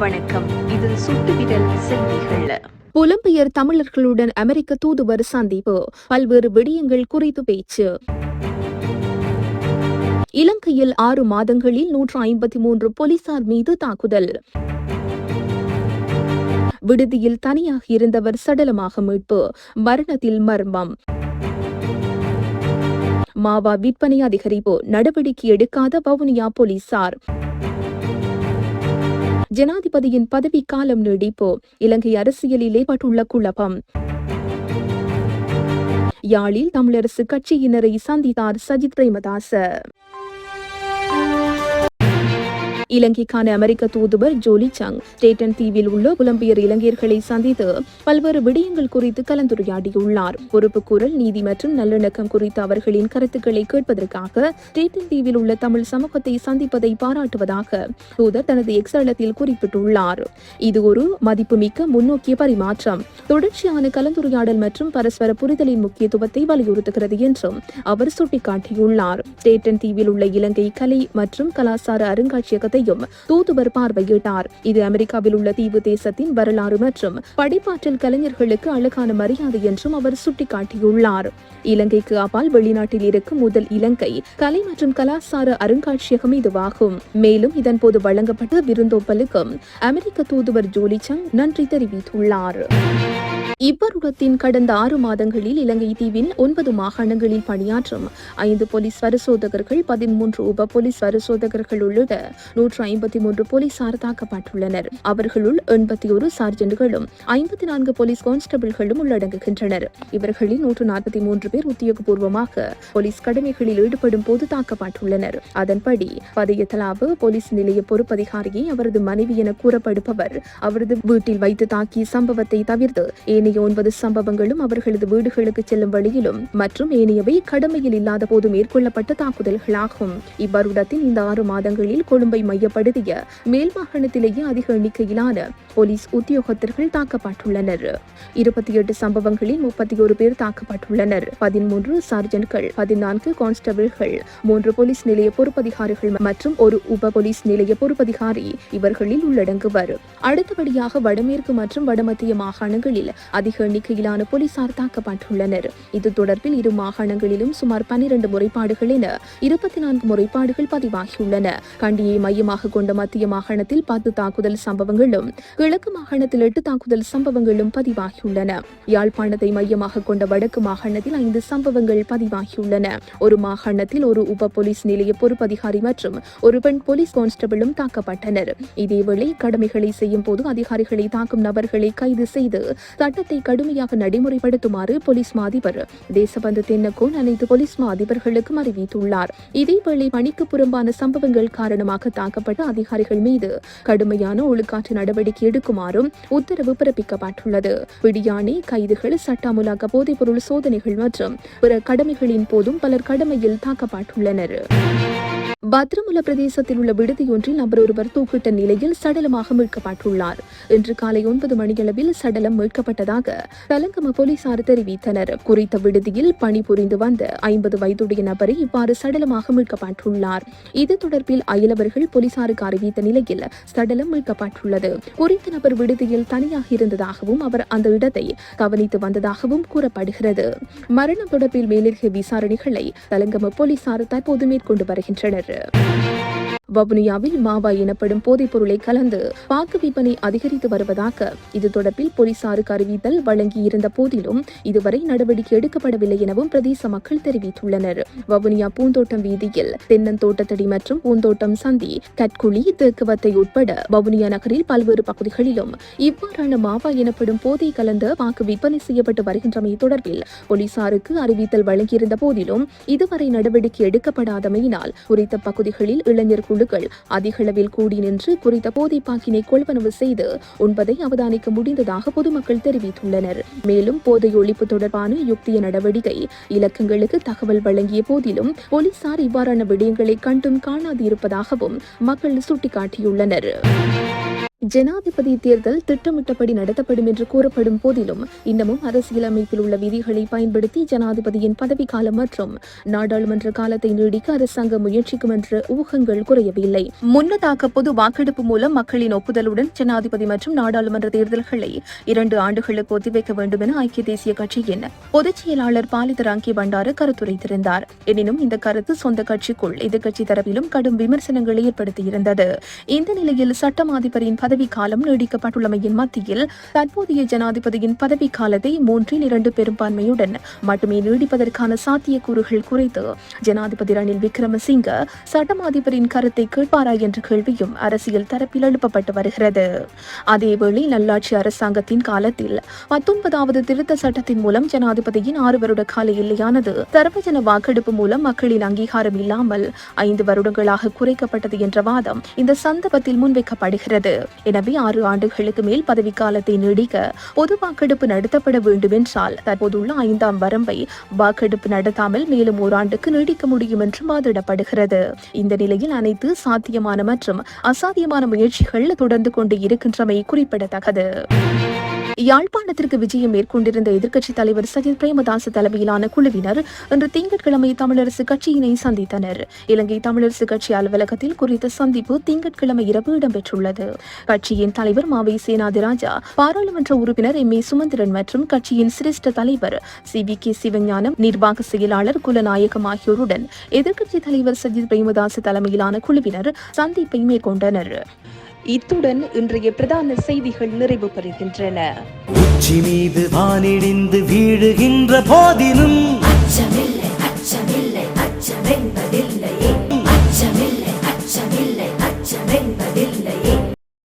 வணக்கம். இது சுட்டுவிரல் செய்திகள் புலம்பெயர் தமிழர்களுடன் அமெரிக்க தூதுவர் சந்திப்பு பல்வேறு விடயங்கள் குறித்து பேச்சு. இலங்கையில் ஆறு மாதங்களில் நூற்று ஐம்பத்தி மூன்று போலீசார் மீது தாக்குதல். விடுதியில் தனியாக இருந்தவர் சடலமாக மீட்பு மரணத்தில் மர்மம். மாவா விற்பனை அதிகரிப்பு நடவடிக்கை எடுக்காத வவுனியா போலீசார். ஜனாதிபதியின் பதவி காலம் நீடிப்பு. இலங்கை அரசியலில் ஏற்பட்டுள்ள குழப்பம். யாழில் தமிழரசு கட்சியினரை சந்தித்தார் சஜித் பிரேமதாச. இலங்கைக்கான அமெரிக்க தூதுவர் ஜோலி சங். ஸ்டேட்டன் தீவில் உள்ள புலம்பெயர் இலங்கையர்களை சந்தித்து பல்வேறு விடயங்கள் குறித்து கலந்துரையாடியுள்ளார். பொறுப்பு குரல் நீதி மற்றும் நல்லிணக்கம் குறித்த அவர்களின் கருத்துக்களை கேட்பதற்காக ஸ்டேட்டன் தீவில் உள்ள தமிழ் சமூகத்தை சந்திப்பதை பாராட்டுவதாக தூதர் தனது எக்ஸலத்தில் குறிப்பிட்டுள்ளார். இது ஒரு மதிப்புமிக்க முன்னோக்கிய பரிமாற்றம். தொடர்ச்சியான கலந்துரையாடல் மற்றும் பரஸ்பர புரிதலின் முக்கியத்துவத்தை வலியுறுத்துகிறது என்றும் அவர் சுட்டிக்காட்டியுள்ளார். ஸ்டேட்டன் தீவில் உள்ள இலங்கை கலை மற்றும் கலாச்சார அருங்காட்சியகத்தையும் தூதுவர் பார்வையிட்டார். இது அமெரிக்காவில் உள்ள தீவு தேசத்தின் வரலாறு மற்றும் படைப்பாற்றல் கலைஞர்களுக்கு அழகான மரியாதை என்றும் அவர் சுட்டிக்காட்டியுள்ளார். இலங்கைக்கு அப்பால் வெளிநாட்டில் இருக்கும் முதல் இலங்கை கலை மற்றும் கலாச்சார அருங்காட்சியகம் இதுவாகும். மேலும் இதன் போது வழங்கப்பட்ட விருந்தோப்பலுக்கும் அமெரிக்க தூதுவர் ஜோலிச்சங் நன்றி தெரிவித்துள்ளார். இவ்வருடத்தின் கடந்த ஆறு மாதங்களில் இலங்கை தீவின் ஒன்பது மாகாணங்களில் பணியாற்றும் ஐந்து போலீஸ் பரிசோதகர்கள் பதிமூன்று உப போலீஸ் பரிசோதகர்கள் உள்ளிட்ட நூற்று ஐம்பத்தி மூன்று போலீசார் தாக்கப்பட்டுள்ளனர். அவர்களுள் எண்பத்தி ஒரு சார்ஜென்ட்களும் ஐம்பத்தி நான்கு போலீஸ் கான்ஸ்டபிள்களும் உள்ளடங்குகின்றனர். இவர்களில் நூற்று நாற்பத்தி மூன்று பேர் உத்தியோகபூர்வமாக போலீஸ் கடமைகளில் ஈடுபடும் போது தாக்கப்பட்டுள்ளனர். அதன்படி பதையத்தலாவு போலீஸ் நிலைய பொறுப்பதிகாரியை அவரது மனைவி என கூறப்படுபவர் அவரது வீட்டில் வைத்து தாக்கிய சம்பவத்தை தவிர்த்து ஏனைய ஒன்பது சம்பவங்களும் அவர்களது வீடுகளுக்கு செல்லும் வழியிலும் மற்றும் ஏனையவை கடமையில் இல்லாத போது மேற்கொள்ளப்பட்ட தாக்குதல்களாகும். இவ்வருடத்தின் இந்த ஆறு மாதங்களில் கொழும்பை மையப்படுத்திய மேல் மாகாணத்திலேயே அதிக எண்ணிக்கையிலான போலீஸ் உத்தியோகத்தர்கள் தாக்கப்பட்டுள்ளனர். இருபத்தி எட்டு சம்பவங்களில் முப்பத்தி ஒரு பேர் தாக்கப்பட்டுள்ளனர். பதிமூன்று சார்ஜன்ட்கள் பதினான்கு கான்ஸ்டபிள்கள் மூன்று போலீஸ் நிலைய பொறுப்பதிகாரிகள் மற்றும் ஒரு உப போலீஸ் நிலைய பொறுப்பதிகாரி இவர்களில் உள்ளடங்குவர். அடுத்தபடியாக வடமேற்கு மற்றும் வடமத்திய மாகாணங்களில் அதிக எண்ணிக்கையிலான போலீசார் தாக்கப்பட்டுள்ளனர். இது தொடர்பில் இரு மாகாணங்களிலும் சுமார் பன்னிரண்டு முறைப்பாடுகள் என இருபத்தி நான்கு முறைப்பாடுகள் பதிவாகியுள்ளன. கண்டியை மையமாக கொண்ட மத்திய மாகாணத்தில் பத்து தாக்குதல் சம்பவங்களும் கிழக்கு மாகாணத்தில் எட்டு தாக்குதல் சம்பவங்களும் பதிவாகியுள்ளன. யாழ்ப்பாணத்தை மையமாக கொண்ட வடக்கு மாகாணத்தில் ஐந்து சம்பவங்கள் பதிவாகியுள்ளன. ஒரு மாகாணத்தில் ஒரு உப போலீஸ் நிலைய பொறுப்பதிகாரி மற்றும் ஒரு பெண் போலீஸ் கான்ஸ்டபிளும் தாக்கப்பட்டனர். இதேவேளை கடமைகளை செய்யும் போது அதிகாரிகளை தாக்கும் நபர்களை கைது செய்து சட்டத்தை கடுமையாக நடைமுறைப்படுத்துமாறு போலீஸ் மாதிபர் தேசபந்து தென்னகோன் அனைத்து போலீஸ் மாதிபர்களுக்கும் அறிவித்துள்ளார். இதேவேளை பணிக்கு புறம்பான சம்பவங்கள் காரணமாக தாக்கப்பட்ட அதிகாரிகள் மீது கடுமையான ஒழுக்காற்று நடவடிக்கை எடுக்குமாறும் உத்தரவு பிறப்பிக்கப்பட்டுள்ளது. பிடியாணை கைதுகள் சட்ட அமுலாக்க போதைப்பொருள் சோதனைகள் மற்றும் பிற கடமைகளின் போதும் பலர் கடமையில் தாக்கப்பட்டுள்ளனர். பத்ரமுல பிரதேசத்தில் உள்ள விடுதியொன்றில் நபர் ஒருவர் தூக்கிட்ட நிலையில் சடலமாக மீட்கப்பட்டுள்ளார். இன்று காலை ஒன்பது மணியளவில் சடலம் மீட்கப்பட்டது. உள்ளதாக தலங்கம போலீசார் தெரிவித்தனர். குறித்த விடுதியில் பணிபுரிந்து வந்த ஐம்பது வயதுடைய நபரை இவ்வாறு சடலமாக மீட்கப்பட்டுள்ளார். இது தொடர்பில் அயலவர்கள் போலீசாருக்கு அறிவித்த நிலையில் சடலம் மீட்கப்பட்டுள்ளது. குறித்த நபர் விடுதியில் தனியாக இருந்ததாகவும் அவர் அந்த இடத்தை கவனித்து வந்ததாகவும் கூறப்படுகிறது. மரணம் தொடர்பில் மேலதிக விசாரணைகளை தலங்கம போலீசார் தற்போது மேற்கொண்டு வருகின்றனர். வவுனியாவில் மாவா எனப்படும் போதைப் பொருளை கலந்து பாக்கு விற்பனை அதிகரித்து வருவதாக இது தொடர்பில் போலீசாருக்கு அறிவித்தல் வழங்கியிருந்த போதிலும் இதுவரை நடவடிக்கை எடுக்கப்படவில்லை எனவும் பிரதேச மக்கள் தெரிவித்துள்ளனர். வவுனியா பூந்தோட்டம் வீதியில் தென்னந்தோட்டத்தடி மற்றும் பூந்தோட்டம் சந்தி கட்குழி தேக்குவத்தை உட்பட வவுனியா நகரில் பல்வேறு பகுதிகளிலும் இவ்வாறான மாவா எனப்படும் போதை கலந்த பாக்கு விற்பனை செய்யப்பட்டு வருகின்றமை தொடர்பில் போலீசாருக்கு அறிவித்தல் வழங்கியிருந்த போதிலும் இதுவரை நடவடிக்கை எடுக்கப்படாதமையினால் குறித்த பகுதிகளில் இளைஞர் குழு குழுக்கள் அதிகளவில் கூடி நின்று குறித்த போதைப்பாக்கினை கொள்வனவு செய்து உண்பதை அவதானிக்க முடிந்ததாக பொதுமக்கள் தெரிவித்துள்ளனர். மேலும் போதை ஒழிப்பு தொடர்பான யுக்திய நடவடிக்கை இலக்கங்களுக்கு தகவல் வழங்கிய போதிலும் போலீசார் இவ்வாறான விடயங்களை கண்டும் காணாதிருப்பதாகவும் மக்கள் சுட்டிக்காட்டியுள்ளனர். ஜனாதிபதி தேர்தல் திட்டமிட்டபடி நடத்தப்படும் என்று கூறப்படும் போதிலும் இன்னமும் அரசியலமைப்பில் உள்ள விதிகளை பயன்படுத்தி ஜனாதிபதியின் பதவிக்காலம் மற்றும் நாடாளுமன்ற காலத்தை நீடிக்க அரசாங்கம் முயற்சிக்கும் என்ற ஊகங்கள் குறையவில்லை. முன்னதாக பொது வாக்கெடுப்பு மூலம் மக்களின் ஒப்புதலுடன் ஜனாதிபதி மற்றும் நாடாளுமன்ற தேர்தல்களை இரண்டு ஆண்டுகளுக்கு ஒத்திவைக்க வேண்டும் என ஐக்கிய தேசிய கட்சியின் பொதுச் செயலாளர் பாலிதராங்கி பண்டார கருத்துரைத்திருந்தார் எனினும் இந்த கருத்து சொந்த கட்சிக்குள் எதிர்க்கட்சி தரப்பிலும் கடும் விமர்சனங்களை ஏற்படுத்தியிருந்தது. இந்த நிலையில் சட்டமாதிபரின் பதவி பதவிக்காலம் நீடிக்கப்பட்டுள்ளமையின் மத்தியில் தற்போதைய ஜனாதிபதியின் பதவிக்காலத்தை மூன்றில் இரண்டு பெரும்பான்மையுடன் மட்டுமே நீடிப்பதற்கான சாத்தியக்கூறுகள் குறித்து ஜனாதிபதி ரணில் விக்ரமசிங்க சட்டம் அதிபரின் கருத்தை கேட்பாரா என்ற கேள்வியும் அரசியல் தரப்பில் எழுப்பப்பட்டு வருகிறது. அதேவேளை நல்லாட்சி அரசாங்கத்தின் காலத்தில் பத்தொன்பதாவது திருத்த சட்டத்தின் மூலம் ஜனாதிபதியின் ஆறு வருட கால எல்லையானது சர்வஜன வாக்கெடுப்பு மூலம் மக்களின் அங்கீகாரம் இல்லாமல் ஐந்து வருடங்களாக குறைக்கப்பட்டது என்ற வாதம் இந்த சந்தர்ப்பத்தில் முன்வைக்கப்படுகிறது. எனவே ஆறு ஆண்டுகளுக்கு மேல் பதவிக்காலத்தை நீடிக்க பொது வாக்கெடுப்பு நடத்தப்பட வேண்டும் என்றால் தற்போதுள்ள ஐந்தாம் வரம்பை வாக்கெடுப்பு நடத்தாமல் மேலும் ஓராண்டுக்கு நீடிக்க முடியும் என்று வாதிடப்படுகிறது. இந்த நிலையில் அனைத்து சாத்தியமான மற்றும் அசாத்தியமான முயற்சிகள் தொடர்ந்து கொண்டு இருக்கின்றமை குறிப்பிடத்தக்கது. யாழ்ப்பாணத்திற்கு விஜயம் மேற்கொண்டிருந்த எதிர்க்கட்சித் தலைவர் சஜித் பிரேமதாச தலைமையிலான குழுவினர் இன்று திங்கட்கிழமை தமிழரசு கட்சியினை சந்தித்தனர். இலங்கை தமிழரசு கட்சி அலுவலகத்தில் குறித்த சந்திப்பு திங்கட்கிழமை இரவு இடம்பெற்றுள்ளது. கட்சியின் தலைவர் மாவை சேனாதிராஜா பாராளுமன்ற உறுப்பினர் எம் ஏ சுமந்திரன் மற்றும் கட்சியின் சிரேஷ்ட தலைவர் சி வி கே சிவஞானம் நிர்வாக செயலாளர் குலநாயகம் ஆகியோருடன் எதிர்க்கட்சித் தலைவர் சஜித் பிரேமதாச தலைமையிலான குழுவினர் சந்திப்பை மேற்கொண்டனர். இத்துடன் இன்றைய பிரதான செய்திகள் நிறைவு பெறுகின்றன உச்சி மீது வானிடிந்து வீழுகின்ற போதிலும் அச்சமில்லை அச்சமில்லை.